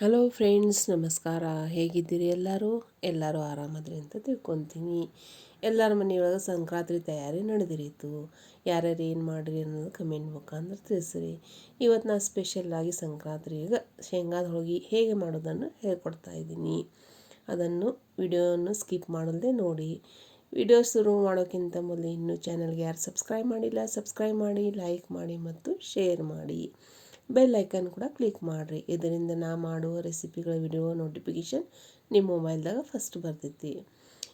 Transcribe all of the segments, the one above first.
Hello friends ನಮಸ್ಕಾರ. ಹೇಗಿದ್ದೀರಿ ಎಲ್ಲರೂ? ಎಲ್ಲರೂ ಆರಾಮದ್ರಿ ಅಂತ ತಿಳ್ಕೊತೀನಿ. ಎಲ್ಲರ ಮನೆಯೊಳಗೆ ಸಂಕ್ರಾಂತಿ ತಯಾರಿ ನಡೆದಿರಿತು. ಯಾರ್ಯಾರು ಏನು ಮಾಡಿರಿ ಅನ್ನೋದು ಕಮೆಂಟ್ ಮುಖಾಂತರ ತಿಳಿಸ್ರಿ. ಇವತ್ತು ನಾನು ಸ್ಪೆಷಲ್ಲಾಗಿ ಸಂಕ್ರಾಂತಿಗೆ ಶೇಂಗಾದ ಹೋಳಿಗೆ ಹೇಗೆ ಮಾಡೋದನ್ನು ಹೇಳ್ಕೊಡ್ತಾ ಇದ್ದೀನಿ. ಅದನ್ನು ವಿಡಿಯೋವನ್ನು ಸ್ಕಿಪ್ ಮಾಡಲ್ದೆ ನೋಡಿ. ವಿಡಿಯೋ ಶುರು ಮಾಡೋಕ್ಕಿಂತ ಮೊದಲು ಇನ್ನೂ ಚಾನಲ್ಗೆ ಯಾರು ಸಬ್ಸ್ಕ್ರೈಬ್ ಮಾಡಿಲ್ಲ ಸಬ್ಸ್ಕ್ರೈಬ್ ಮಾಡಿ ಲೈಕ್ ಮಾಡಿ ಮತ್ತು ಶೇರ್ ಮಾಡಿ. ಬೆಲ್ ಐಕನ್ ಕೂಡ ಕ್ಲಿಕ್ ಮಾಡಿರಿ. ಇದರಿಂದ ನಾ ಮಾಡುವ ರೆಸಿಪಿಗಳ ವಿಡಿಯೋ ನೋಟಿಫಿಕೇಷನ್ ನಿಮ್ಮ ಮೊಬೈಲ್ದಾಗ ಫಸ್ಟ್ ಬರ್ತೈತಿ.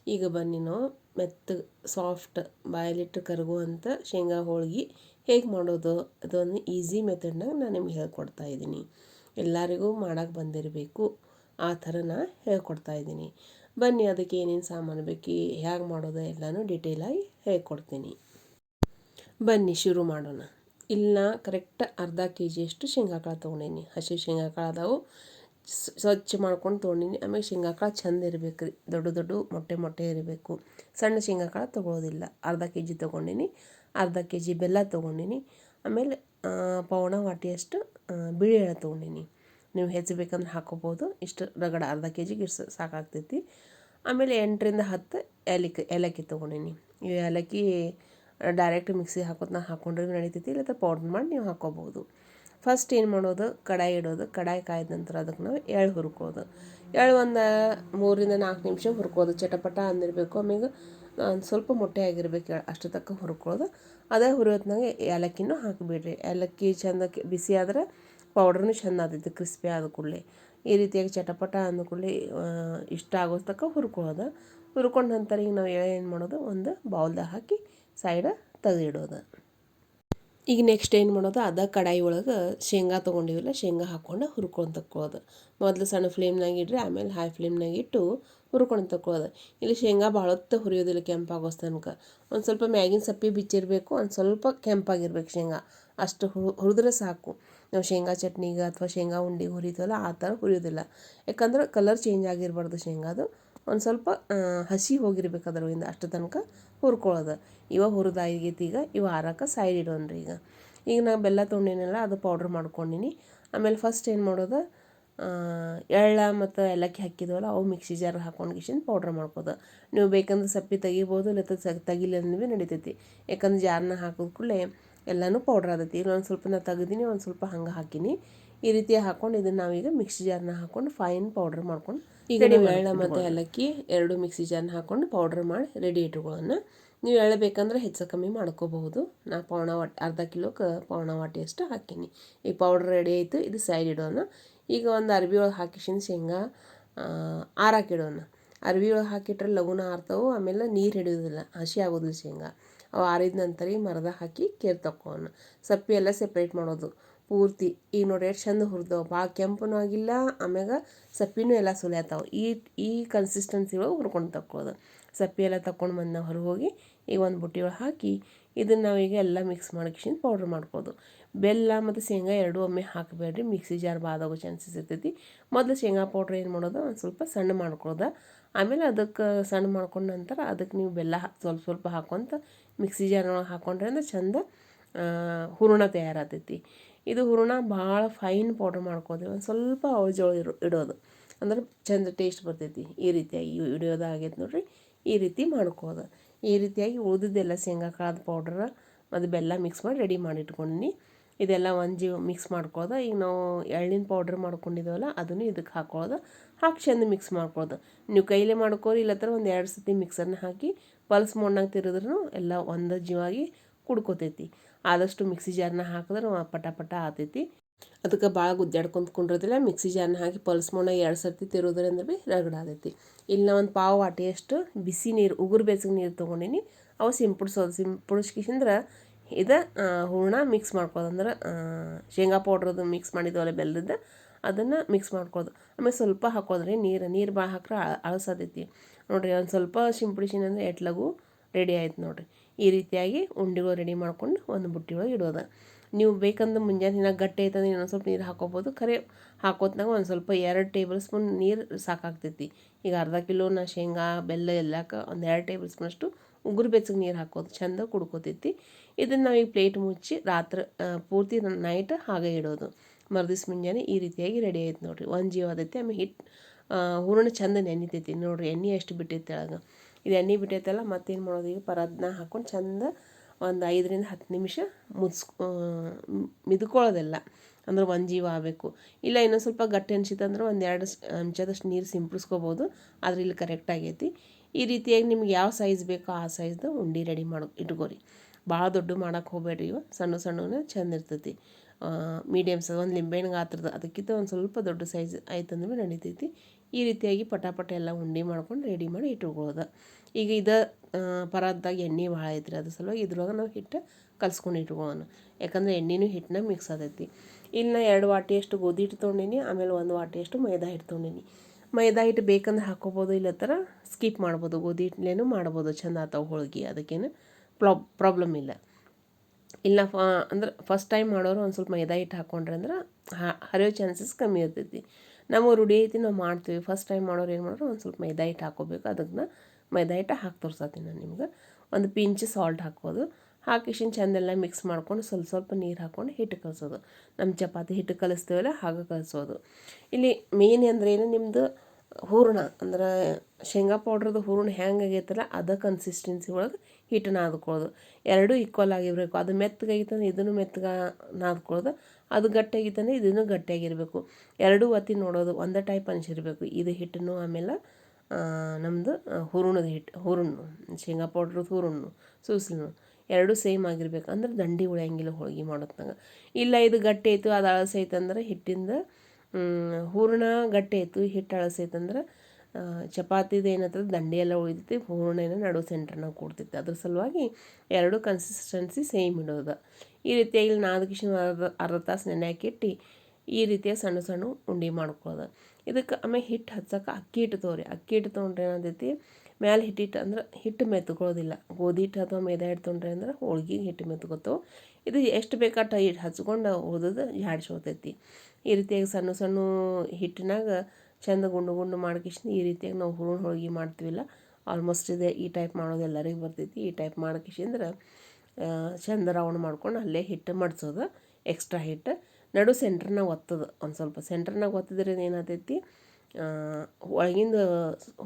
ಈಗ ಬನ್ನಿ ನಾವು ಮೆತ್ತ ಸಾಫ್ಟ್ ಬಾಯಲ್ಲಿಟ್ಟು ಕರಗುವಂಥ ಶೇಂಗಾ ಹೋಳಿಗೆ ಹೇಗೆ ಮಾಡೋದು? ಅದೊಂದು ಈಸಿ ಮೆಥಡ್ನಾಗ ನಾನು ನಿಮ್ಗೆ ಹೇಳ್ಕೊಡ್ತಾ ಇದ್ದೀನಿ. ಎಲ್ಲರಿಗೂ ಮಾಡೋಕ್ಕೆ ಬಂದಿರಬೇಕು. ಆ ಥರ ನಾ ಹೇಳ್ಕೊಡ್ತಾ ಇದ್ದೀನಿ. ಬನ್ನಿ ಅದಕ್ಕೆ ಏನೇನು ಸಾಮಾನು ಬೇಕು ಹೇಗೆ ಮಾಡೋದು ಎಲ್ಲನೂ ಡೀಟೇಲಾಗಿ ಹೇಳ್ಕೊಡ್ತೀನಿ. ಬನ್ನಿ ಶುರು ಮಾಡೋಣ. ಇಲ್ಲ ಕರೆಕ್ಟ್ ಅರ್ಧ ಕೆ ಜಿಯಷ್ಟು ಶೇಂಗಾಕಾಳು ತೊಗೊಂಡೀನಿ. ಹಸಿ ಶೇಂಗಾಕಾಳು ಅದಾವು. ಸ್ವಚ್ಛ ಮಾಡ್ಕೊಂಡು ತೊಗೊಂಡೀನಿ. ಆಮೇಲೆ ಶೇಂಗಾಕಾಳು ಚಂದ ಇರಬೇಕು ರೀ ದೊಡ್ಡ ದೊಡ್ಡ ಮೊಟ್ಟೆ ಮೊಟ್ಟೆ ಇರಬೇಕು. ಸಣ್ಣ ಶೇಂಗಾಕಾಳು ತೊಗೊಳೋದಿಲ್ಲ. ಅರ್ಧ ಕೆ ಜಿ ತೊಗೊಂಡೀನಿ. ಅರ್ಧ ಕೆ ಜಿ ಬೆಲ್ಲ ತೊಗೊಂಡೀನಿ. ಆಮೇಲೆ ಪೌಣ ವಾಟಿಯಷ್ಟು ಬಿಳಿ ಎಳೆ ತೊಗೊಂಡೀನಿ. ನೀವು ಹೆಚ್ಚಬೇಕಂದ್ರೆ ಹಾಕೋಬೋದು. ಇಷ್ಟು ರಗಡ ಅರ್ಧ ಕೆ ಜಿಗೆ ಇಷ್ಟು ಸಾಕಾಗ್ತೈತಿ. ಆಮೇಲೆ ಎಂಟರಿಂದ ಹತ್ತು ಏಲಕ್ಕಿ ಏಲಕ್ಕಿ ತೊಗೊಂಡೀನಿ. ಈ ಏಲಕ್ಕಿ ಡೈರೆಕ್ಟ್ ಮಿಕ್ಸಿ ಹಾಕೋದು, ನಾ ನಡೀತೈತಿ ನಡಿತೈತಿ. ಇಲ್ಲ ಪೌಡ್ರ್ ಮಾಡಿ ನೀವು ಹಾಕ್ಕೋಬೋದು. ಫಸ್ಟ್ ಏನು ಮಾಡೋದು? ಕಡಾಯಿ ಇಡೋದು. ಕಡಾಯಿ ಕಾಯ್ದ ನಂತರ ಅದಕ್ಕೆ ನಾವು ಎಳ್ಳು ಹುರ್ಕೋದು. ಎಳ್ಳು ಒಂದು ಮೂರರಿಂದ ನಾಲ್ಕು ನಿಮಿಷ ಹುರ್ಕೋದು. ಚಟಪಟ ಅಂದಿರಬೇಕು. ಆಮೇಲೆ ಒಂದು ಸ್ವಲ್ಪ ಮೊಟ್ಟೆ ಆಗಿರಬೇಕು. ಅಷ್ಟು ತಕ್ಕ ಹುರ್ಕೊಳ್ಳೋದು. ಅದೇ ಹುರಿಯೋತ್ನಾಗೆ ಏಲಕ್ಕಿನೂ ಹಾಕಿಬಿಡ್ರಿ. ಏಲಕ್ಕಿ ಚೆಂದ ಬಿಸಿ ಆದ್ರೆ ಪೌಡ್ರನು ಚೆಂದ ಆದೈತಿ ಕ್ರಿಸ್ಪಿ ಆದ ಕೂಡಲೇ. ಈ ರೀತಿಯಾಗಿ ಚಟಪಟ ಅಂದ ಕೂಡಲೇ ಇಷ್ಟ ಆಗೋ ತಕ್ಕ ಹುರ್ಕೊಳ್ಳೋದು. ಹುರ್ಕೊಂಡ ನಂತರ ಈಗ ನಾವು ಏನು ಮಾಡೋದು? ಒಂದು ಬೌಲ್ದಾಗ ಹಾಕಿ ಸೈಡ ತೆಗೆದಿಡೋದು. ಈಗ ನೆಕ್ಸ್ಟ್ ಏನು ಮಾಡೋದು? ಅದ ಕಡಾಯಿ ಒಳಗೆ ಶೇಂಗಾ ತೊಗೊಂಡಿವಿಲ್ಲ, ಶೇಂಗಾ ಹಾಕ್ಕೊಂಡು ಹುರ್ಕೊಂಡು ತಕ್ಕೋದು. ಮೊದಲು ಸಣ್ಣ ಫ್ಲೇಮ್ನಾಗ ಇಡ್ರಿ, ಆಮೇಲೆ ಹೈ ಫ್ಲೇಮ್ನಾಗ ಇಟ್ಟು ಹುರ್ಕೊಂಡು ತಕ್ಕೋದು. ಇಲ್ಲಿ ಶೇಂಗಾ ಭಾಳ ಹೊತ್ತು ಹುರಿಯೋದಿಲ್ಲ ಕೆಂಪಾಗೋಸ್ ತನಕ. ಒಂದು ಸ್ವಲ್ಪ ಮ್ಯಾಗಿನ ಸಪ್ಪೆ ಬಿಚ್ಚಿರಬೇಕು, ಒಂದು ಸ್ವಲ್ಪ ಕೆಂಪಾಗಿರ್ಬೇಕು ಶೇಂಗಾ. ಅಷ್ಟು ಹುರಿದ್ರೆ ಸಾಕು. ನಾವು ಶೇಂಗಾ ಚಟ್ನಿಗೆ ಅಥವಾ ಶೇಂಗಾ ಉಂಡಿಗೆ ಹುರಿತೀವಲ್ಲ ಆ ಥರ ಹುರಿಯೋದಿಲ್ಲ. ಯಾಕಂದ್ರೆ ಕಲರ್ ಚೇಂಜ್ ಆಗಿರಬಾರ್ದು ಶೇಂಗಾದು. ಒಂದು ಸ್ವಲ್ಪ ಹಸಿ ಹೋಗಿರ್ಬೇಕು ಅದ್ರಿಂದ ಅಷ್ಟು ತನಕ ಹುರ್ಕೊಳ್ಳೋದು. ಇವಾಗ ಹುರಿದಾಗೈತಿ ಈಗ, ಇವ ಆರಕ್ಕೆ ಸೈಡ್ ಇಡೋಣ ರೀ ಈಗ. ಈಗ ನಾ ಬೆಲ್ಲ ತೊಗೊಂಡಿನಲ್ಲ ಅದು ಪೌಡ್ರ್ ಮಾಡ್ಕೊಂಡೀನಿ. ಆಮೇಲೆ ಫಸ್ಟ್ ಏನು ಮಾಡೋದು ಎಳ್ಳ ಮತ್ತು ಏಲಕ್ಕಿ ಹಾಕಿದವಲ್ಲ, ಅವು ಮಿಕ್ಸಿ ಜಾರ್ ಹಾಕೊಂಡು ಗಿಶಿನ್ ಪೌಡ್ರ್ ಮಾಡ್ಕೋದು. ನೀವು ಬೇಕಂದ್ರೆ ಸಪ್ಪಿ ತೆಗಿಬೋದು ಇಲ್ಲ ಸ ಭೀ ನಡಿತೈತಿ. ಯಾಕಂದ್ರೆ ಜಾರ್ನ ಹಾಕಿದ ಕೂಡಲೇ ಎಲ್ಲನೂ ಪೌಡ್ರ್ ಆದೈತಿ. ಇಲ್ಲ ಒಂದು ಸ್ವಲ್ಪ ನಾ ತೆಗ್ದೀನಿ, ಒಂದು ಸ್ವಲ್ಪ ಹಂಗೆ ಹಾಕೀನಿ. ಈ ರೀತಿ ಹಾಕೊಂಡು ಇದನ್ನು ನಾವೀಗ ಮಿಕ್ಸಿ ಜಾರ್ನ ಹಾಕೊಂಡು ಫೈನ್ ಪೌಡ್ರ್ ಮಾಡ್ಕೊಂಡು ಈಗ ನೀವು ಎಳ್ಳ ಮತ್ತು ಏಲಕ್ಕಿ ಎರಡು ಮಿಕ್ಸಿ ಜಾರ್ನ ಹಾಕೊಂಡು ಪೌಡ್ರ್ ಮಾಡಿ ರೆಡಿ ಇಟ್ಕೊಳ್ಳೋಣ ನೀವು ಎಳ್ಳು ಬೇಕಂದ್ರೆ ಹೆಚ್ಚು ಕಮ್ಮಿ ಮಾಡ್ಕೋಬಹುದು. ನಾ ಪೌಣ ವಾಟ್ ಅರ್ಧ ಕಿಲೋಕ್ಕೆ ಪೌಣ ವಾಟಿಯಷ್ಟು ಹಾಕೀನಿ. ಈ ಪೌಡ್ರ್ ರೆಡಿ ಆಯಿತು ಇದು ಸೈಡ್ ಇಡೋಣ. ಈಗ ಒಂದು ಅರ್ಬಿ ಒಳಗೆ ಹಾಕಿಸಿನ ಶೇಂಗಾ ಆರಾಕಿಡೋಣ ಅರ್ಬಿ ಒಳಗೆ ಹಾಕಿಟ್ರೆ ಲಘುನ ಆರ್ತವು ಆಮೇಲೆ ನೀರು ಹಿಡಿಯೋದಿಲ್ಲ ಹಸಿ ಆಗೋದಿಲ್ಲ ಶೇಂಗಾ. ಅವು ಆರಿದ ನಂತರ ಈ ಮರದ ಹಾಕಿ ಕೇರ್ ತಕ್ಕೋಣ. ಸಪ್ಪಿ ಎಲ್ಲ ಸೆಪ್ರೇಟ್ ಮಾಡೋದು. ಪೂರ್ತಿ. ಈಗ ನೋಡಿ ಎಷ್ಟು ಚಂದ ಹುರಿದವು. ಭಾಳ ಕೆಂಪನೂ ಆಗಿಲ್ಲ, ಆಮ್ಯಾಗ ಸಪ್ಪಿನೂ ಎಲ್ಲ ಸುಲಿಯತ್ತಾವ ಈ ಈ ಕನ್ಸಿಸ್ಟೆನ್ಸಿ ಒಳಗೆ ಹುರ್ಕೊಂಡು ತಕ್ಕೋದು ಸಪ್ಪಿ ಎಲ್ಲ ತಕ್ಕೊಂಡು ಬಂದು ನಾವು ಹೊರಗೆ ಹೋಗಿ ಈಗ ಒಂದು ಬುಟ್ಟಿ ಒಳಗೆ ಹಾಕಿ ಇದನ್ನು ನಾವೀಗ ಎಲ್ಲ ಮಿಕ್ಸ್ ಮಾಡ್ಕೊಂಡು ಪೌಡ್ರ್ ಮಾಡ್ಕೋದು ಬೆಲ್ಲ ಮತ್ತು ಶೇಂಗಾ ಎರಡೂ ಒಮ್ಮೆ ಹಾಕಬೇಡ್ರಿ. ಮಿಕ್ಸಿ ಜಾರ್ ಬಾದಾಗೋ ಚಾನ್ಸಸ್ ಇರ್ತೈತಿ. ಮೊದಲು ಶೇಂಗಾ ಪೌಡ್ರ್ ಏನು ಮಾಡೋದು? ಒಂದು ಸ್ವಲ್ಪ ಸಣ್ಣ ಮಾಡ್ಕೊಳ್ಳೋದು ಆಮೇಲೆ ಅದಕ್ಕೆ ಸಣ್ಣ ಮಾಡ್ಕೊಂಡ ನಂತರ ಅದಕ್ಕೆ ನೀವು ಬೆಲ್ಲ ಸ್ವಲ್ಪ ಸ್ವಲ್ಪ ಹಾಕೊಂತ ಮಿಕ್ಸಿ ಜಾರ್ನೊಳಗೆ ಹಾಕೊಂಡ್ರೆ ಅಂದ್ರೆ ಚಂದ ಹೂರಣ ತಯಾರಾಗ್ತೈತಿ ಇದು ಹೂರಣ ಭಾಳ ಫೈನ್ ಪೌಡ್ರ್ ಮಾಡ್ಕೋದು ಒಂದು ಸ್ವಲ್ಪ ಅವಳ ಜೋಳ ಇರೋ, ಇಡೋದು. ಅಂದ್ರೆ ಚಂದ ಟೇಸ್ಟ್ ಬರ್ತೈತಿ. ಈ ರೀತಿಯಾಗಿ ಆಗೈತೆ ನೋಡಿರಿ. ಈ ರೀತಿ ಮಾಡ್ಕೋದು ಈ ರೀತಿಯಾಗಿ ಉಳಿದಿದ್ದೆಲ್ಲ ಶೇಂಗಾ ಕಾಳದ ಪೌಡ್ರ್ ಮತ್ತು ಬೆಲ್ಲ ಮಿಕ್ಸ್ ಮಾಡಿ ರೆಡಿ ಮಾಡಿ ಇಟ್ಕೊಂಡಿನಿ. ಇದೆಲ್ಲ ಒಂದು ಜೀವ ಮಿಕ್ಸ್ ಮಾಡ್ಕೋದು ಈಗ ನಾವು ಎಳ್ಳಿನ ಪೌಡ್ರ್ ಮಾಡ್ಕೊಂಡಿದ್ದೇವಲ್ಲ ಅದನ್ನು ಇದಕ್ಕೆ ಹಾಕೋದು ಹಾಕಿ ಚೆಂದ ಮಿಕ್ಸ್ ಮಾಡ್ಕೋದು ನೀವು ಕೈಲೇ ಮಾಡ್ಕೋರಿ ಇಲ್ಲ ಥರ ಒಂದು ಎರಡು ಸತಿ ಮಿಕ್ಸರ್ನ ಹಾಕಿ ಪಲ್ಸ್ ಮಣ್ಣಾಗ ತಿರುದ್ರೂ ಎಲ್ಲ ಒಂದು ಜೀವಾಗಿ ಕುಡ್ಕೋತೈತಿ. ಆದಷ್ಟು ಮಿಕ್ಸಿ ಜಾರ್ನ ಹಾಕಿದ್ರೆ ಪಟ ಪಟ ಆತೈತಿ. ಅದಕ್ಕೆ ಭಾಳ ಗುದ್ದಾಡ್ಕೊಂತ ಕುಂಡಿರೋದಿಲ್ಲ, ಮಿಕ್ಸಿ ಜಾರ್ನ ಹಾಕಿ ಪಲ್ಸ್ ಮೋನ ಎರಡು ಸರ್ತಿ ತಿರೋದ್ರಿಂದ ಭೀ ರಗಡ ಆತೈತಿ. ಇಲ್ಲಿ ಒಂದು ಪಾವು ವಾಟಿಯಷ್ಟು ಬಿಸಿ ನೀರು, ಉಗುರು ಬೇಸಿಗೆ ನೀರು ತೊಗೊಂಡೀನಿ. ಅವು ಸಿಂಪಡಿಸೋದು ಸಿಂಪಡಿಸ್ಕಿಂದ್ರೆ ಇದು ಹೂರ್ಣ ಮಿಕ್ಸ್ ಮಾಡ್ಕೊಳೋದು. ಅಂದ್ರೆ ಶೇಂಗಾ ಪೌಡ್ರದ್ದು ಮಿಕ್ಸ್ ಮಾಡಿದ್ವಲ್ಲ ಬೆಲ್ಲದ ಅದನ್ನು ಮಿಕ್ಸ್ ಮಾಡ್ಕೋದು ಆಮೇಲೆ ಸ್ವಲ್ಪ ಹಾಕೋದ್ರಿ, ನೀರು ನೀರು ಭಾಳ ಹಾಕ್ರೆ ಅಳಸಾದೈತಿ ನೋಡಿರಿ ಒಂದು ಸ್ವಲ್ಪ ಸಿಂಪಡಿಸಿನಂದ್ರೆ ಎಟ್ಲಗು ರೆಡಿ ಆಯ್ತು ನೋಡಿರಿ. ಈ ರೀತಿಯಾಗಿ ಉಂಡೆಗಳು ರೆಡಿ ಮಾಡ್ಕೊಂಡು ಒಂದು ಬುಟ್ಟಿ ಒಳಗೆ ಇಡೋದು. ನೀವು ಬೇಕಂದ್ರೆ ಮುಂಜಾನೆ ದಿನ ಗಟ್ಟಿ ಐತಂದ್ರೆ ಇನ್ನೊಂದು ಸ್ವಲ್ಪ ನೀರು ಹಾಕೋಬೋದು. ಖರೆ ಹಾಕೋತ್ನಾಗ ಒಂದು ಸ್ವಲ್ಪ ಎರಡು ಟೇಬಲ್ ಸ್ಪೂನ್ ನೀರು ಸಾಕಾಗ್ತೈತಿ. ಈಗ ಅರ್ಧ ಕಿಲೋನ ಶೇಂಗಾ, ಬೆಲ್ಲ ಎಲ್ಲಕ್ಕೆ ಒಂದು ಎರಡು ಟೇಬಲ್ ಸ್ಪೂನಷ್ಟು ಉಗುರು ಬೆಚ್ಚಗೆ ನೀರು ಹಾಕೋದು ಚಂದ ಕುಡ್ಕೋತೈತಿ. ಇದನ್ನು ನಾವೀಗ ಪ್ಲೇಟ್ ಮುಚ್ಚಿ ರಾತ್ರಿ ಪೂರ್ತಿ ನೈಟ್ ಹಾಗೆ ಇಡೋದು. ಮರುದಿವ್ಸ ಮುಂಜಾನೆ ಈ ರೀತಿಯಾಗಿ ರೆಡಿ ಆಯ್ತು ನೋಡಿರಿ. ಒಂದು ಜೀವ ಆದೈತಿ. ಆಮೇಲೆ ಹಿಟ್ಟು ಹೂರಣ ಚಂದ ನೆನಿತೈತಿ ನೋಡಿರಿ ಎಣ್ಣೆ ಎಷ್ಟು ಬಿಟ್ಟೈತೆ ಒಳಗೆ ಇದು ಎಣ್ಣೆ ಬಿಟ್ಟೈತಲ್ಲ, ಮತ್ತೇನು ಮಾಡೋದು? ಈಗ ಪರದ್ನ ಹಾಕ್ಕೊಂಡು ಚಂದ ಒಂದು ಐದರಿಂದ ಹತ್ತು ನಿಮಿಷ ಮುದ್ಸ್ ಮಿದ್ಕೊಳ್ಳೋದೆಲ್ಲ. ಅಂದ್ರೆ ಒಂದು ಜೀವ ಆಗಬೇಕು. ಇಲ್ಲ ಇನ್ನೊಂದು ಸ್ವಲ್ಪ ಗಟ್ಟಿ ಅನ್ಸಿತ್ತಂದ್ರೆ ಒಂದು ಎರಡು ಅಂಶದಷ್ಟು ನೀರು ಸಿಂಪಡಿಸ್ಕೋಬೋದು ಆದ್ರೆ ಇಲ್ಲಿ ಕರೆಕ್ಟ್ ಆಗೈತಿ. ಈ ರೀತಿಯಾಗಿ ನಿಮ್ಗೆ ಯಾವ ಸೈಜ್ ಬೇಕೋ ಆ ಸೈಜ್ದು ಉಂಡೆ ರೆಡಿ ಮಾಡಿ, ಇಟ್ಕೋರಿ. ಭಾಳ ದೊಡ್ಡ ಮಾಡಕ್ಕೆ ಹೋಗಬೇಡ್ರಿ ಇವು. ಸಣ್ಣ ಸಣ್ಣ ಚಂದ ಇರ್ತೈತಿ. ಮೀಡಿಯಮ್ ಸೈಜ್ ಒಂದು ಲಿಂಬೆಹಣ್ಣು ಗಾತ್ರದ, ಅದಕ್ಕಿಂತ ಒಂದು ಸ್ವಲ್ಪ ದೊಡ್ಡ ಸೈಜ್ ಆಯ್ತಂದ್ರೆ ನಡಿತೈತಿ. ಈ ರೀತಿಯಾಗಿ ಪಟಾಪಟ ಎಲ್ಲ ಉಂಡೆ ಮಾಡ್ಕೊಂಡು ರೆಡಿ ಮಾಡಿ ಇಟ್ಕೊಳ್ಳೋದು. ಈಗ ಇದು ಪರಾತ್ದಾಗ ಎಣ್ಣೆ ಭಾಳ ಐತ್ರಿ, ಅದ್ರ ಸಲುವಾಗಿ ಇದ್ರೊಳಗೆ ನಾವು ಹಿಟ್ಟು ಕಲ್ಸ್ಕೊಂಡು ಇಟ್ಕೊಳ್ಳೋಣ. ಯಾಕಂದ್ರೆ ಎಣ್ಣೆನೂ ಹಿಟ್ಟನ್ನ ಮಿಕ್ಸ್ ಆದೈತಿ ಇನ್ನು ಎರಡು ವಾಟಿಯಷ್ಟು ಗೋಧಿ ಹಿಟ್ಟು ತೊಗೊಂಡಿನಿ, ಆಮೇಲೆ ಒಂದು ವಾಟಿಯಷ್ಟು ಮೈದಾ ಹಿಟ್ಟು ತೊಗೊಂಡಿನಿ. ಮೈದಾ ಹಿಟ್ಟು ಬೇಕಂದ್ರೆ ಹಾಕೋಬೋದು ಇಲ್ಲ ಥರ ಸ್ಕಿಪ್ ಮಾಡ್ಬೋದು. ಗೋಧಿ ಹಿಟ್ಲೇನು ಮಾಡ್ಬೋದು, ಚಂದ ಆತಾವ ಹೋಳಿಗೆ, ಅದಕ್ಕೇನು ಪ್ರಾಬ್ ಪ್ರಾಬ್ಲಮ್ ಇಲ್ಲ. ಇಲ್ಲ ಫ, ಅಂದ್ರೆ ಫಸ್ಟ್ ಟೈಮ್ ಮಾಡೋರು ಒಂದು ಸ್ವಲ್ಪ ಮೈದಾ ಹಿಟ್ಟು ಹಾಕ್ಕೊಂಡ್ರೆ ಅಂದ್ರೆ ಹರಿಯೋ ಚಾನ್ಸಸ್ ಕಮ್ಮಿ ಇರ್ತೈತಿ. ನಮಗೆ ರೂಢಿ ಐತಿ ನಾವು ಮಾಡ್ತೀವಿ. ಫಸ್ಟ್ ಟೈಮ್ ಮಾಡೋರು ಏನು ಮಾಡೋರು ಒಂದು ಸ್ವಲ್ಪ ಮೈದಾ ಹಿಟ್ಟು ಹಾಕೋಬೇಕು ಅದಕ್ಕೆ ಮೈದಾ ಹಿಟ್ಟು ಹಾಕಿ ತೋರ್ಸತ್ತೀನಿ ನಾನು ನಿಮ್ಗೆ. ಒಂದು ಪಿಂಚ್ ಸಾಲ್ಟ್ ಹಾಕ್ಬೋದು. ಹಾಕಿಶಿನ ಚೆಂದೆಲ್ಲ ಮಿಕ್ಸ್ ಮಾಡ್ಕೊಂಡು ಸ್ವಲ್ಪ ಸ್ವಲ್ಪ ನೀರು ಹಾಕ್ಕೊಂಡು ಹಿಟ್ಟು ಕಲಿಸೋದು. ನಮ್ಮ ಚಪಾತಿ ಹಿಟ್ಟು ಕಲಿಸ್ತೀವಲ್ಲ ಹಾಗೆ ಕಲಿಸೋದು. ಇಲ್ಲಿ ಮೇನ್ ಅಂದ್ರೆ ಏನು? ನಿಮ್ಮದು ಹೂರಣ ಅಂದ್ರೆ ಶೇಂಗಾ ಪೌಡ್ರದ್ದು ಹೂರ್ಣ ಹೆಂಗೆ ಆಗೈತಲ್ಲ ಅದ ಕನ್ಸಿಸ್ಟೆನ್ಸಿ ಒಳಗೆ ಹಿಟ್ಟು ನಾದ್ಕೊಳ್ಳೋದು ಎರಡೂ ಈಕ್ವಲ್ ಆಗಿರಬೇಕು. ಅದು ಮೆತ್ತಗಾಗಿತ್ತಂದ್ರೆ ಇದನ್ನು ಮೆತ್ತಗೆ ನಾದ್ಕೊಳ್ಳೋದು. ಅದು ಗಟ್ಟಿಯಾಗಿತ್ತಂದರೆ ಇದನ್ನು ಗಟ್ಟಿಯಾಗಿರಬೇಕು. ಎರಡೂ ಒತ್ತಿ ನೋಡೋದು ಒಂದೇ ಟೈಪ್ ಅನಿಸಿರ್ಬೇಕು. ಇದು ಹಿಟ್ಟನ್ನು ಆಮೇಲೆ ನಮ್ಮದು ಹುರುಣದ ಹಿಟ್ಟು ಹೂರಣ, ಶೇಂಗಾ ಪೌಡ್ರದ್ದು ಹೂರಣ, ಸೂಸ್ಲು. ಎರಡೂ ಸೇಮ್ ಆಗಿರ್ಬೇಕು. ಅಂದ್ರೆ ದಂಡಿ ಉಳಿಯಂಗಿಲ್ಲ ಹೋಳ್ಗೆ ಮಾಡೋತ್ನಾಗ ಇಲ್ಲ ಇದು ಗಟ್ಟಿ ಆಯಿತು ಅದು ಅಳಸೈತಂದ್ರೆ ಹಿಟ್ಟಿಂದ ಹೂರಣ ಗಟ್ಟಿ ಆಯಿತು ಹಿಟ್ಟು ಅಳಸೈತಂದ್ರೆ ಚಪಾತಿದು ಏನಂತಂದ್ರೆ ದಂಡೆಯೆಲ್ಲ ಉಳಿತೈತಿ ಹೂರ್ಣೆನ ನಡು ಸೆಂಟ್ರ್ನಾಗ ಕೂಡ್ತೈತಿ ಅದ್ರ ಸಲುವಾಗಿ ಎರಡು ಕನ್ಸಿಸ್ಟೆನ್ಸಿ ಸೇಮ್ ಇಡೋದು. ಈ ರೀತಿಯಾಗಿ ನಾದಕಿಶನ್ ಅರ್ಧ ಅರ್ಧ ತಾಸು ನೆನೆ ಹಾಕಿಟ್ಟು ಈ ರೀತಿಯ ಸಣ್ಣ ಸಣ್ಣ ಉಂಡೆ ಮಾಡ್ಕೊಳ್ಳೋದು ಇದಕ್ಕೆ ಆಮೇಲೆ ಹಿಟ್ಟು ಹಚ್ಚಕ್ಕೆ ಅಕ್ಕಿ ಹಿಟ್ಟು ತೊಗೊರಿ ಅಕ್ಕಿ ಹಿಟ್ಟು ತೊಗೊಂಡ್ರೆ ಏನಾಗ್ತೈತಿ? ಮ್ಯಾಲೆ ಹಿಟ್ಟಿಟ್ಟು ಅಂದ್ರೆ ಹಿಟ್ಟು ಮೆತ್ಕೊಳ್ಳೋದಿಲ್ಲ. ಗೋಧಿ ಹಿಟ್ಟು ಅಥವಾ ಮೈದಾ ಹಿಟ್ಟು ತೊಗೊಂಡ್ರೆ ಅಂದ್ರೆ ಹೋಳ್ಗೆ ಹಿಟ್ಟು ಮೆತ್ಕೋತಾವೆ ಇದು ಎಷ್ಟು ಬೇಕಾಟ ಹಿಟ್ಟು ಹಚ್ಕೊಂಡು ಉಳ್ದದ್ದು ಜಾಡ್ಸೋತೈತಿ ಈ ರೀತಿಯಾಗಿ ಸಣ್ಣ ಸಣ್ಣ ಹಿಟ್ಟಿನಾಗ ಚಂದ ಗುಂಡು ಗುಂಡು ಮಾಡ್ಕಿಶ್ ಈ ರೀತಿಯಾಗಿ ನಾವು ಹೂರ್ಣ ಹೋಳ್ಗೆ ಮಾಡ್ತೀವಿಲ್ಲ. ಆಲ್ಮೋಸ್ಟ್ ಇದೆ, ಈ ಟೈಪ್ ಮಾಡೋದು ಎಲ್ಲರಿಗೂ ಬರ್ತೈತಿ. ಈ ಟೈಪ್ ಮಾಡ್ಕಿಸಿಂದ್ರೆ ಚೆಂದ ರೌಂಡ್ ಮಾಡ್ಕೊಂಡು ಅಲ್ಲೇ ಹಿಟ್ಟು ಮಡ್ಸೋದು ಎಕ್ಸ್ಟ್ರಾ ಹಿಟ್ಟು ನಡು ಸೆಂಟ್ರ್ನಾಗ ಒತ್ತದು, ಒಂದು ಸ್ವಲ್ಪ ಸೆಂಟ್ರ್ನಾಗ ಒತ್ತಿದ್ರೆ ಏನಾಗ್ತೈತಿ ಒಳಗಿಂದ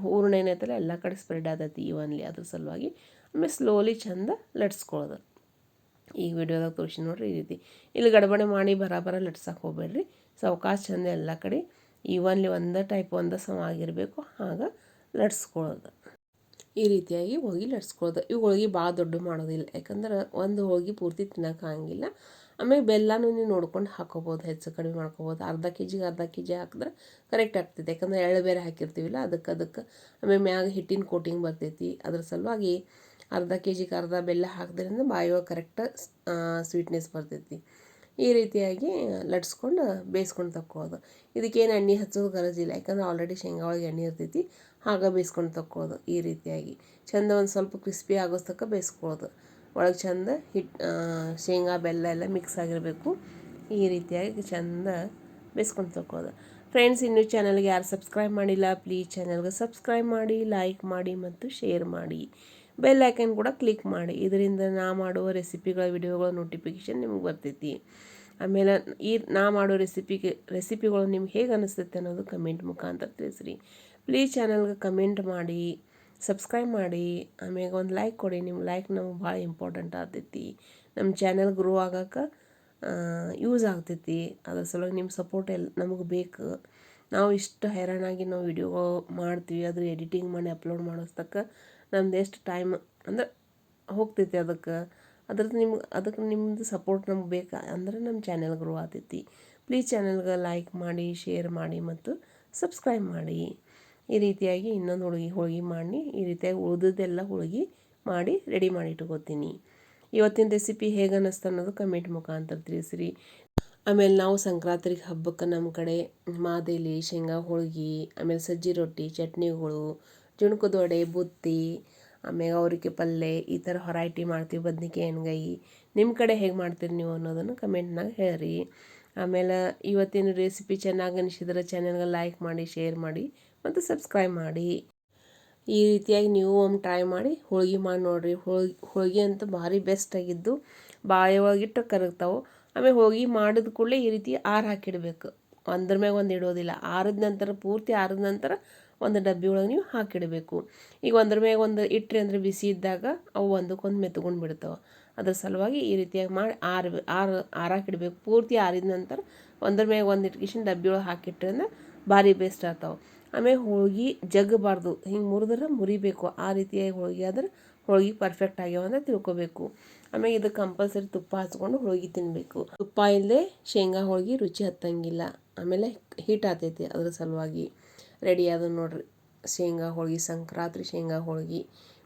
ಹೂರ್ಣ ಏನೈತಲ್ಲ, ಎಲ್ಲ ಕಡೆ ಸ್ಪ್ರೆಡ್ ಆದೈತಿ ಈವನ್ಲಿ ಅದ್ರ ಸಲುವಾಗಿ. ಆಮೇಲೆ ಸ್ಲೋಲಿ ಚಂದ ಲಟ್ಸ್ಕೊಳ್ಳೋದು ಈಗ ವಿಡಿಯೋದಾಗ ತೋರಿಸಿ ನೋಡ್ರಿ ಈ ರೀತಿ. ಇಲ್ಲಿ ಗಡಬಡೆ ಮಾಡಿ ಬರಾಬರ ಲಟ್ಸಕ್ಕೆ ಹೋಗ್ಬೇಡ್ರಿ. ಸಾವ್ಕಾಶ ಚಂದ ಎಲ್ಲ ಕಡೆ ಈವನ್ಲಿ ಒಂದೇ ಟೈಪ್ ಒಂದೇ ಸಮ ಆಗಿರಬೇಕು. ಆಗ ಲಟ್ಸ್ಕೊಳ್ಳೋದು. ಈ ರೀತಿಯಾಗಿ ಹೋಗಿ ಲಟ್ಸ್ಕೊಳ್ಳೋದು. ಇವು ಹೋಳ್ಗೆ ಭಾಳ ದೊಡ್ಡ ಮಾಡೋದಿಲ್ಲ. ಯಾಕಂದ್ರೆ ಒಂದು ಹೋಳ್ಗೆ ಪೂರ್ತಿ ತಿನ್ನೋಕ್ಕಾಗಿಲ್ಲ ಆಮೇಲೆ ಬೆಲ್ಲನೂ ನೀವು ನೋಡ್ಕೊಂಡು ಹಾಕೋಬೋದು. ಹೆಚ್ಚು ಕಡಿಮೆ ಮಾಡ್ಕೋಬೋದು. ಅರ್ಧ ಕೆ ಜಿಗೆ ಅರ್ಧ ಕೆ ಜಿ ಹಾಕಿದ್ರೆ ಕರೆಕ್ಟ್ ಆಗ್ತೈತೆ ಯಾಕಂದ್ರೆ ಎಳ್ಳು ಬೇರೆ ಹಾಕಿರ್ತೀವಿಲ್ಲ, ಅದಕ್ಕೆ ಅದಕ್ಕೆ. ಆಮೇಲೆ ಮ್ಯಾಗ ಹಿಟ್ಟಿನ ಕೋಟಿಂಗ್ ಬರ್ತೈತಿ. ಅದ್ರ ಸಲುವಾಗಿ ಅರ್ಧ ಕೆ ಜಿಗೆ ಅರ್ಧ ಬೆಲ್ಲ ಹಾಕಿದ್ರಿಂದ ಬಾಯಿಯೊಳಗೆ ಕರೆಕ್ಟ್ ಸ್ವೀಟ್ನೆಸ್ ಬರ್ತೈತಿ. ಈ ರೀತಿಯಾಗಿ ಲಟ್ಸ್ಕೊಂಡು ಬೇಯಿಸ್ಕೊಂಡು ತಕ್ಕೋದು. ಇದಕ್ಕೇನು ಎಣ್ಣೆ ಹಚ್ಚೋದು ಗರಜಿಲ್ಲ. ಯಾಕಂದ್ರೆ ಆಲ್ರೆಡಿ ಶೇಂಗಾ ಒಳಗೆ ಎಣ್ಣೆ ಇರ್ತೈತಿ ಆಗ ಬೇಯಿಸ್ಕೊಂಡು ತಕ್ಕೋದು ಈ ರೀತಿಯಾಗಿ. ಚಂದ ಒಂದು ಸ್ವಲ್ಪ ಕ್ರಿಸ್ಪಿ ಆಗೋಸ್ತಕ್ಕ ಬೇಯಿಸ್ಕೊಳ್ಳೋದು. ಒಳಗೆ ಚಂದ ಹಿಟ್ ಶೇಂಗಾ, ಬೆಲ್ಲ ಎಲ್ಲ ಮಿಕ್ಸ್ ಆಗಿರಬೇಕು. ಈ ರೀತಿಯಾಗಿ ಚಂದ ಬೇಯಿಸ್ಕೊಂಡು ತಕ್ಕೋದು. ಫ್ರೆಂಡ್ಸ್ ಇನ್ನೂ ಚಾನಲ್ಗೆ ಯಾರು ಸಬ್ಸ್ಕ್ರೈಬ್ ಮಾಡಿಲ್ಲ ಪ್ಲೀಸ್ ಚಾನಲ್ಗೆ ಸಬ್ಸ್ಕ್ರೈಬ್ ಮಾಡಿ ಲೈಕ್ ಮಾಡಿ ಮತ್ತು ಶೇರ್ ಮಾಡಿ. ಬೆಲ್ ಐಕನ್ ಕೂಡ ಕ್ಲಿಕ್ ಮಾಡಿ. ಇದರಿಂದ ನಾ ಮಾಡುವ ರೆಸಿಪಿಗಳ, ವಿಡಿಯೋಗಳ ನೋಟಿಫಿಕೇಷನ್ ನಿಮ್ಗೆ ಬರ್ತೈತಿ. ಆಮೇಲೆ ಈ ನಾ ಮಾಡೋ ರೆಸಿಪಿಗೆ, ರೆಸಿಪಿಗಳು ನಿಮ್ಗೆ ಹೇಗೆ ಅನಿಸ್ತೈತೆ ಅನ್ನೋದು ಕಮೆಂಟ್ ಮುಖಾಂತರ ತಿಳಿಸ್ರಿ. ಪ್ಲೀಸ್ ಚಾನಲ್ಗೆ ಕಮೆಂಟ್ ಮಾಡಿ ಸಬ್ಸ್ಕ್ರೈಬ್ ಮಾಡಿ. ಆಮೇಲೆ ಒಂದು ಲೈಕ್ ಕೊಡಿ. ನಿಮ್ಮ ಲೈಕ್ ನಮ್ಗೆ ಭಾಳ ಇಂಪಾರ್ಟೆಂಟ್ ಆಗ್ತೈತಿ. ನಮ್ಮ ಚಾನಲ್ ಗ್ರೋ ಆಗಕ್ಕೆ ಯೂಸ್ ಆಗ್ತೈತಿ. ಅದ್ರ ಸಲುವಾಗಿ ನಿಮ್ಮ ಸಪೋರ್ಟ್ ಎಲ್, ನಮಗೆ ಬೇಕು. ನಾವು ಇಷ್ಟು ಹೈರಾಣಾಗಿ ನಾವು ವಿಡಿಯೋಗಳು ಮಾಡ್ತೀವಿ, ಅದ್ರ ಎಡಿಟಿಂಗ್ ಮಾಡಿ ಅಪ್ಲೋಡ್ ಮಾಡೋಸ್ತಕ್ಕ ನಮ್ದು ಎಷ್ಟು ಟೈಮ್ ಅಂದ್ರೆ ಹೋಗ್ತೈತಿ ಅದಕ್ಕೆ. ಅದ್ರದ್ದು ನಿಮ್ಗೆ ಅದಕ್ಕೆ ನಿಮ್ಮದು ಸಪೋರ್ಟ್ ನಮ್ಗೆ ಬೇಕಾ ಅಂದ್ರೆ ನಮ್ಮ ಚಾನೆಲ್ ಗ್ರೋ ಆಗ್ತೈತಿ ಪ್ಲೀಸ್ ಚಾನೆಲ್ಗೆ ಲೈಕ್ ಮಾಡಿ ಶೇರ್ ಮಾಡಿ ಮತ್ತು ಸಬ್ಸ್ಕ್ರೈಬ್ ಮಾಡಿ. ಈ ರೀತಿಯಾಗಿ ಇನ್ನೊಂದು ಹೋಳಿಗೆ ಹೋಳಿಗೆ ಮಾಡಿ, ಈ ರೀತಿಯಾಗಿ ಉಳಿದದ್ದೆಲ್ಲ ಹೋಳಿಗೆ ಮಾಡಿ ರೆಡಿ ಮಾಡಿ ಇಟ್ಕೋತೀನಿ. ಇವತ್ತಿನ ರೆಸಿಪಿ ಹೇಗೆ ಅನ್ನಿಸ್ತು ಅನ್ನೋದು ಕಮೆಂಟ್ ಮುಖಾಂತರ ತಿಳಿಸ್ರಿ. ಆಮೇಲೆ ನಾವು ಸಂಕ್ರಾಂತಿ ಹಬ್ಬಕ್ಕೆ ನಮ್ಮ ಕಡೆ ಮಾದೇಲಿ, ಶೇಂಗಾ ಹೋಳಿಗೆ, ಆಮೇಲೆ ಸಜ್ಜಿ ರೊಟ್ಟಿ, ಚಟ್ನಿಗಳು ಜುಣ್ಕದ ವಡೆ ಬುತ್ತಿ ಆಮೇಲೆ ಅವ್ರಿಗೆ ಪಲ್ಯ ಈ ಥರ ಹೊರೈಟಿ ಮಾಡ್ತೀವಿ ಬದ್ನಿಕಾಯಿ, ಎಣ್ಗಾಯಿ. ನಿಮ್ಮ ಕಡೆ ಹೇಗೆ ಮಾಡ್ತೀರಿ ನೀವು ಅನ್ನೋದನ್ನು ಕಮೆಂಟ್ನಾಗ ಹೇಳ್ರಿ. ಆಮೇಲೆ ಇವತ್ತಿನ ರೆಸಿಪಿ ಚೆನ್ನಾಗಿ ಅನಿಸಿದ್ರೆ ಚಾನಲ್ಗೆ ಲೈಕ್ ಮಾಡಿ ಶೇರ್ ಮಾಡಿ ಮತ್ತು ಸಬ್ಸ್ಕ್ರೈಬ್ ಮಾಡಿ. ಈ ರೀತಿಯಾಗಿ ನೀವು ಒಮ್ಮೆ ಟ್ರೈ ಮಾಡಿ ಹೋಳಿಗೆ ಮಾಡಿ ನೋಡಿರಿ. ಹೋಳ್ಗೆ, ಹೋಳಿಗೆ ಅಂತೂ ಭಾರಿ ಬೆಸ್ಟ್ ಆಗಿದ್ದು ಬಾಯಿ ಒಳಗಿಟ್ಟು ಕರಗ್ತಾವೆ. ಆಮೇಲೆ ಹೋಗಿ ಮಾಡಿದ ಕೂಡಲೇ ಈ ರೀತಿ ಆರು ಹಾಕಿಡಬೇಕು. ಒಂದ್ರ ಮ್ಯಾಗ ಒಂದು ಇಡೋದಿಲ್ಲ. ಆರಿದ ನಂತರ ಪೂರ್ತಿ ಆರಿದ ನಂತರ ಒಂದು ಡಬ್ಬಿ ಒಳಗೆ ನೀವು ಹಾಕಿಡಬೇಕು. ಈಗ ಒಂದ್ರ ಮ್ಯಾಗ ಒಂದು ಇಟ್ಟರೆ ಅಂದರೆ ಬಿಸಿ ಇದ್ದಾಗ ಅವು ಒಂದಕ್ಕೊಂದು ಮೆತ್ಕೊಂಡು ಬಿಡ್ತಾವೆ. ಅದ್ರ ಸಲುವಾಗಿ ಈ ರೀತಿಯಾಗಿ ಮಾಡಿ ಆರು ಆರು ಆರಾಕಿಡಬೇಕು ಪೂರ್ತಿ ಆರಿದ ನಂತರ ಒಂದ್ರ ಮ್ಯಾಗ ಒಂದು ಇಟ್ಕಿಶಿನ ಡಬ್ಬಿ ಒಳಗೆ ಹಾಕಿಟ್ರೆ ಅಂದ್ರೆ ಭಾರಿ ಬೇಸ್ಟ್ ಆಗ್ತಾವೆ. ಆಮೇಲೆ ಹೋಳ್ಗೆ ಜಗ್ಗಬಾರ್ದು. ಹಿಂಗೆ ಮುರಿದ್ರೆ ಮುರಿಬೇಕು. ಆ ರೀತಿಯಾಗಿ ಹೋಳ್ಗೆ ಆದ್ರೆ ಹೋಳಿಗೆ ಪರ್ಫೆಕ್ಟ್ ಆಗ್ಯಾವ ಅಂತ ತಿಳ್ಕೊಬೇಕು. ಆಮೇಲೆ ಇದು ಕಂಪಲ್ಸರಿ ತುಪ್ಪ ಹಚ್ಕೊಂಡು ಹೋಳ್ಗೆ ತಿನ್ನಬೇಕು ತುಪ್ಪ ಇಲ್ಲದೆ ಶೇಂಗಾ ಹೋಳ್ಗೆ ರುಚಿ ಹತ್ತಂಗಿಲ್ಲ. ಆಮೇಲೆ ಹೀಟ್ ಆತೈತಿ ಅದ್ರ ಸಲುವಾಗಿ. ರೆಡಿ ಆದ ನೋಡ್ರಿ. ಶೇಂಗಾ, ಹೋಳ್ಗೆ, ಸಂಕ್ರಾಂತಿ, ಶೇಂಗಾ, ಹೋಳ್ಗೆ.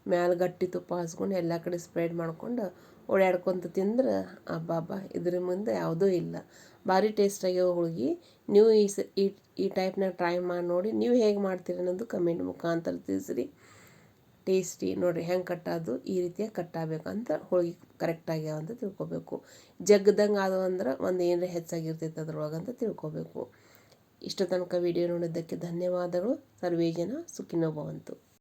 ಮ್ಯಾಲ ಗಟ್ಟಿ ತುಪ್ಪ ಹಚ್ಕೊಂಡು ಎಲ್ಲ ಕಡೆ ಸ್ಪ್ರೆಡ್ ಮಾಡ್ಕೊಂಡು ಓಡಾಡ್ಕೊತ ತಿಂದ್ರೆ ಅಬ್ಬಬ್ಬಾ ಇದ್ರ ಮುಂದೆ ಯಾವುದೂ ಇಲ್ಲ. ಭಾರಿ ಟೇಸ್ಟ್ ಹೋಳಿಗೆ. ನೀವು ಈ ಸ, ಈ ಈ ಟೈಪ್ನಾಗ ಟ್ರೈ ಮಾಡಿ ನೋಡಿ ನೀವು ಹೇಗೆ ಮಾಡ್ತೀರಿ ಅನ್ನೋದು ಕಮೆಂಟ್ ಮುಖಾಂತರ ತಿಳಿಸ್ರಿ. ಟೇಸ್ಟಿ ನೋಡಿರಿ ಹೆಂಗೆ ಕಟ್ಟೋದು ಈ ರೀತಿಯಾಗಿ ಕಟ್ಟಾಗಬೇಕಂತ ಹೋಳ್ಗೆ ಕರೆಕ್ಟ್ ಆಗ್ಯಾವ ಅಂತ ತಿಳ್ಕೊಬೇಕು. ಜಗ್ಗದಂಗೆ ಆದವು ಅಂದ್ರೆ ಒಂದು ಏನರ ಹೆಚ್ಚಾಗಿರ್ತೈತೆ ಅದ್ರೊಳಗೆ ಅಂತ ತಿಳ್ಕೊಬೇಕು. ಇಷ್ಟು ತನಕ ವಿಡಿಯೋ ನೋಡಿದ್ದಕ್ಕೆ ಧನ್ಯವಾದಗಳು. ಸರ್ವೇ ಜನ ಸುಖಿನೋ ಭವಂತು